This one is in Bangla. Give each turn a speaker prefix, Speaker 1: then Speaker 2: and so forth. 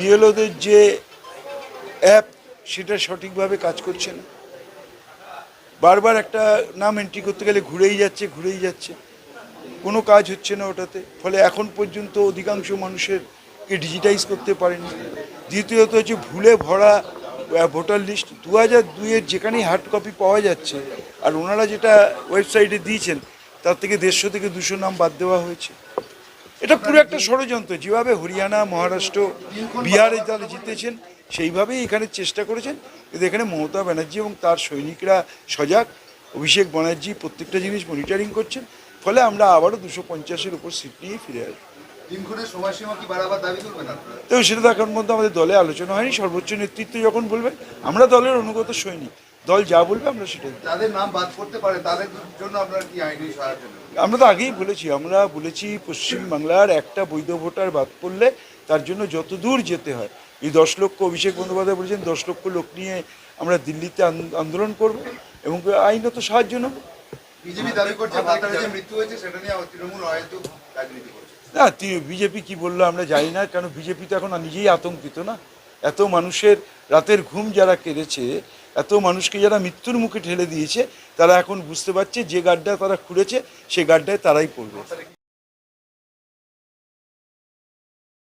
Speaker 1: বিএলওদের যে অ্যাপ সেটা সঠিকভাবে কাজ করছে না। বারবার একটা নাম এন্ট্রি করতে গেলে ঘুরেই যাচ্ছে ঘুরেই যাচ্ছে। কোনো কাজ হচ্ছে না ওটাতে। ফলে এখন পর্যন্ত অধিকাংশ মানুষের কে ডিজিটাইজ করতে পারেনি। দ্বিতীয়ত হচ্ছে ভুলে ভরা ভোটার লিস্ট দু হাজার দুইয়ের যেখানেই হার্ড কপি পাওয়া যাচ্ছে, আর ওনারা যেটা ওয়েবসাইটে দিয়েছেন, তার থেকে দেড়শো থেকে দুশো নাম বাদ দেওয়া হয়েছে। এটা পুরো একটা ষড়যন্ত্র। যেভাবে হরিয়ানা মহারাষ্ট্র বিহারে যারা জিতেছেন সেইভাবেই এখানে চেষ্টা করেছেন। কিন্তু এখানে মমতা ব্যানার্জি এবং তার সৈনিকরা সজাগ অভিষেক ব্যানার্জি প্রত্যেকটা জিনিস মনিটরিং করছেন ফলে আমরা আবারও দুশো পঞ্চাশের উপর সিট নিয়ে ফিরে আসব। তো সেটা তো এখন মধ্যে আমাদের দলে আলোচনা হয়নি সর্বোচ্চ নেতৃত্ব যখন বলবেন আমরা দলের অনুগত সৈনিক। দল যা বলবে আমরা সেটাই।
Speaker 2: যাদের নাম বাদ করতে পারে তাদের জন্য আপনারা কি আইনি সহায়তা
Speaker 1: আমরা তো আগেই বলেছি আমরা বলেছি পশ্চিমবাংলার একটা বৈধ ভোটার বাদ পড়লে তার জন্য যত দূর যেতে হয়। এই দশ লক্ষ অভিষেক বন্দ্যোপাধ্যায় বলেছেন দশ লক্ষ লোক নিয়ে আমরা দিল্লিতে আন্দোলন করব এবং আইনত সাহায্য নেব।
Speaker 2: বিজেপি দাবি করছে যে মৃত্যু হয়েছে সেটা নিয়ে তৃণমূল রাজনীতি করছে।
Speaker 1: না বিজেপি কি বলল আমরা জানি না কারণ বিজেপি তো এখন নিজেই আতঙ্কিত না। এত মানুষের রাতের ঘুম যারা কেড়েছে এত মানুষকে যারা মৃত্যুর মুখে ঠেলে দিয়েছে, তারা এখন বুঝতে পারছে যে গাড্ডা তারা খুঁড়েছে, সে গাড্ডায় তারাই পড়বে।